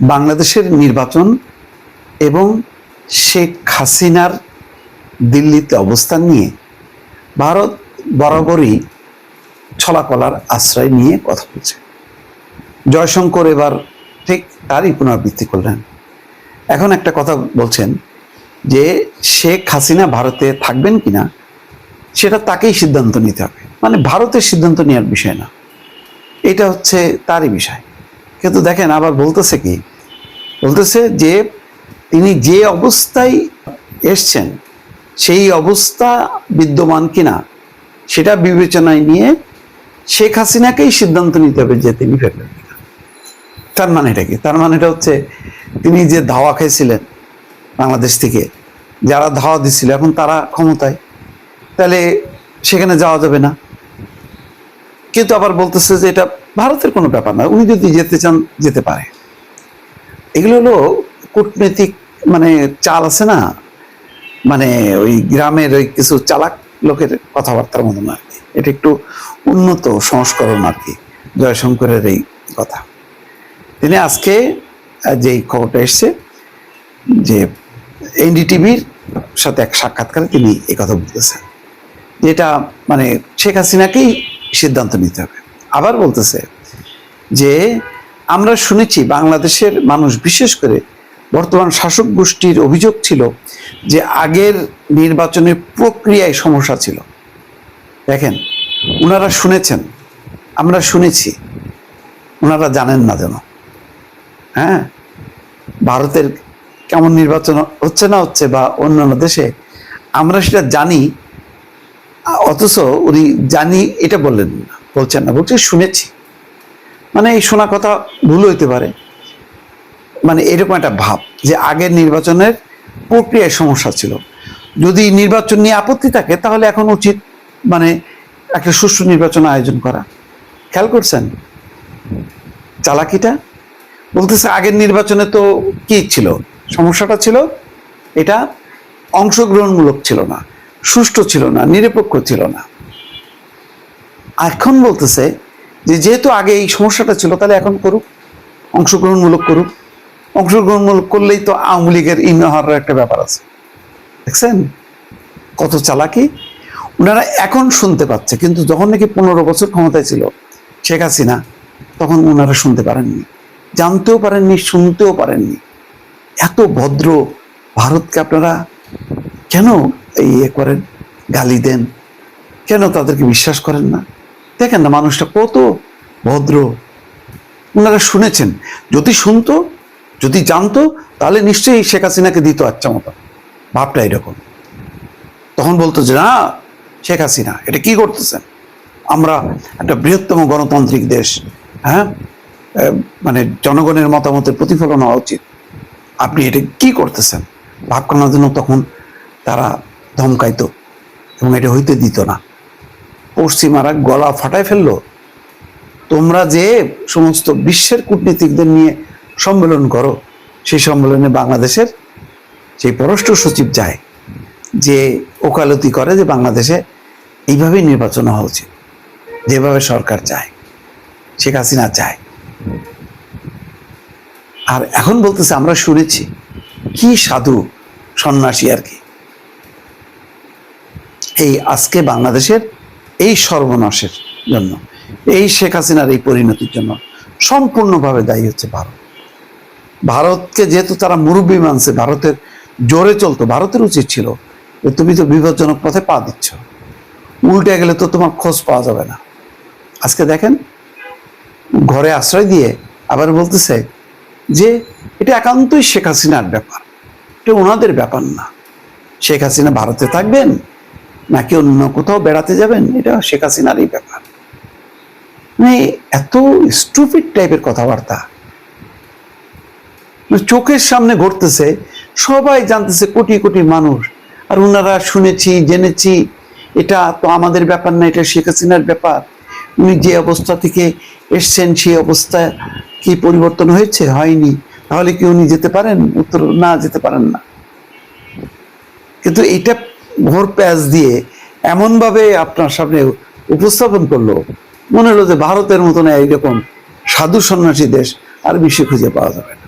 বাংলাদেশের নির্বাচন এবং শেখ হাসিনার দিল্লিতে অবস্থান নিয়ে ভারত বরাবরই ছলাকলার আশ্রয় নিয়ে কথা বলছে। জয়শঙ্কর এবার ঠিক তারই পুনরাবৃত্তি করলেন। এখন একটা কথা বলছেন যে শেখ হাসিনা ভারতে থাকবেন কিনা, সেটা তাকেই সিদ্ধান্ত নিতে হবে। মানে ভারতের সিদ্ধান্ত নেওয়ার বিষয় না। এটা হচ্ছে তারই বিষয়। কিন্তু দেখেন আবার বলতেছে কি? বলতেছে যে তিনি যে অবস্থায় এসছেন, সেই অবস্থা বিদ্যমান কিনা, সেটা বিবেচনায় নিয়ে শেখ হাসিনাকেই সিদ্ধান্ত নিতে হবে যে তিনি ফেরবেন তার মানে এটা কি? তার মানে এটা হচ্ছে তিনি যে ধাওয়া খেয়েছিলেন বাংলাদেশ থেকে, যারা ধাওয়া দিচ্ছিল এখন তারা ক্ষমতায়, তাহলে সেখানে যাওয়া যাবে না। কিন্তু আবার বলতেছে যে এটা ভারতের কোনো ব্যাপার না, উনি যদি যেতে চান, যেতে পারে। এগুলো হলো কূটনৈতিক মানে চাল আছে না মানে ওই গ্রামের ওই কিছু চালাক লোকের কথাবার্তার মতো না আর কি। এটা একটু উন্নত সংস্করণ আর কি, জয়শঙ্করের এই কথা। তিনি আজকে যেই খবরটা এসছে, যে এনডিটিভির সাথে এক সাক্ষাৎকারে তিনি এই কথা বলতেছেন। যেটা মানে শেখ হাসিনাকেই সিদ্ধান্ত নিতে হবে। আবার বলতেছে যে, আমরা শুনেছি বাংলাদেশের মানুষ, বিশেষ করে বর্তমান শাসক গোষ্ঠীর অভিযোগ ছিল যে, আগের নির্বাচনের প্রক্রিয়ায় সমস্যা ছিল। দেখেন ওনারা শুনেছেন, আমরা শুনেছি ওনারা জানেন না যেন। হ্যাঁ? ভারতের কেমন নির্বাচন হচ্ছে না হচ্ছে বা অন্যান্য দেশে, আমরা সেটা জানি অথচ উনি জানি এটা বললেন না, বলছেন না, বলছে শুনেছি। মানে এই শোনা কথা ভুল হইতে পারে। মানে এরকম একটা ভাব যে আগের নির্বাচনের প্রক্রিয়ায় সমস্যা ছিল। যদি নির্বাচন নিয়ে আপত্তি থাকে, তাহলে এখন উচিত মানে একটা সুষ্ঠু নির্বাচন আয়োজন করা। খেয়াল করছেন? চালাকিটা? বলতেছে আগের নির্বাচনে তো কি ছিল? সমস্যাটা ছিল, এটা অংশগ্রহণমূলক ছিল না। সুষ্ঠু ছিল না, নিরপেক্ষ ছিল না। এখন বলতেছে যে যেহেতু আগে এই সমস্যাটা ছিল, তাহলে এখন করুক, অংশগ্রহণমূলক করুক। অংশগ্রহণমূলক করলেই তো আওয়ামী লীগের ইন হওয়ার একটা ব্যাপার আছে। দেখছেন? কত চালাকি। ওনারা এখন শুনতে পাচ্ছে, কিন্তু যখন নাকি পনেরো বছর ক্ষমতায় ছিল শেখ হাসিনা, তখন ওনারা শুনতে পারেননি। জানতেও পারেননি, শুনতেও পারেননি। এত ভদ্র ভারতকে আপনারা কেন এই ইয়ে করেন গালি দেন? কেন তাদেরকে বিশ্বাস করেন না? দেখেন না, মানুষটা কত ভদ্র। ওনারা শুনেছেন। যদি শুনতো, যদি জানতো, তাহলে নিশ্চয়ই শেখ হাসিনাকে দিত আচ্ছা মতো। ভাবটা এরকম। তখন বলতো যে, না, শেখ হাসিনা, এটা কি করতেছেন? আমরা একটা বৃহত্তম গণতান্ত্রিক দেশ হ্যাঁ? মানে জনগণের মতামতের প্রতিফলন হওয়া উচিত। আপনি এটা কি করতেছেন? ভাবখানার জন্য তখন তারা ধমকাইত এবং এটা হইতে দিত না। পশ্চিমারা গলা ফাটায় ফেলল, তোমরা যে সমস্ত বিশ্বের কূটনীতিকদের নিয়ে সম্মেলন করো, সেই সম্মেলনে বাংলাদেশের সেই পররাষ্ট্র সচিব যায়, যে ওকালতি করে যে বাংলাদেশে এইভাবেই নির্বাচন হওয়া উচিত, যেভাবে সরকার চায় শেখ হাসিনা চায় আর এখন বলতেছে, আমরা শুনেছি, কি সাধু সন্ন্যাসী আর কি। এই আজকে বাংলাদেশের এই সর্বনাশের জন্য, এই শেখ হাসিনার এই পরিণতির জন্য সম্পূর্ণভাবে দায়ী হচ্ছে ভারত। ভারতকে যেহেতু তারা মুরব্বী মানছে, ভারতের জোরে চলতো, ভারতের উচিত ছিল যে তুমি তো বিপজ্জনক পথে পা দিচ্ছ। উল্টে গেলে তো তোমার খোঁজ পাওয়া যাবে না। আজকে দেখেন, ঘরে আশ্রয় দিয়ে আবার বলতেছে যে এটা একান্তই শেখ হাসিনার ব্যাপার। এটা ওনাদের ব্যাপার না। শেখ হাসিনা ভারতে থাকবেন নাকি অন্য কোথাও বেড়াতে যাবেন? এটা শেখ হাসিনারই ব্যাপার। মানে এত স্টুপিড টাইপের কথাবার্তা। মানে চোখের সামনে ঘটতেছে, সবাই জানতেছে কোটি কোটি মানুষ। আর ওনারা শুনেছি, জেনেছি, এটা তো আমাদের ব্যাপার না, এটা শেখ হাসিনার ব্যাপার। উনি যে অবস্থা থেকে এসছেন, সেই অবস্থা কি পরিবর্তন হয়েছে? হয়নি। তাহলে কি উনি যেতে পারেন? উত্তর, না, যেতে পারেন না। কিন্তু এটা ভোর প্যাচ দিয়ে এমনভাবে আপনার সামনে উপস্থাপন করল। মনে হলো যে ভারতের মতন এইরকম সাধু সন্ন্যাসী দেশ আর বিশ্বে খুঁজে পাওয়া যাবে না।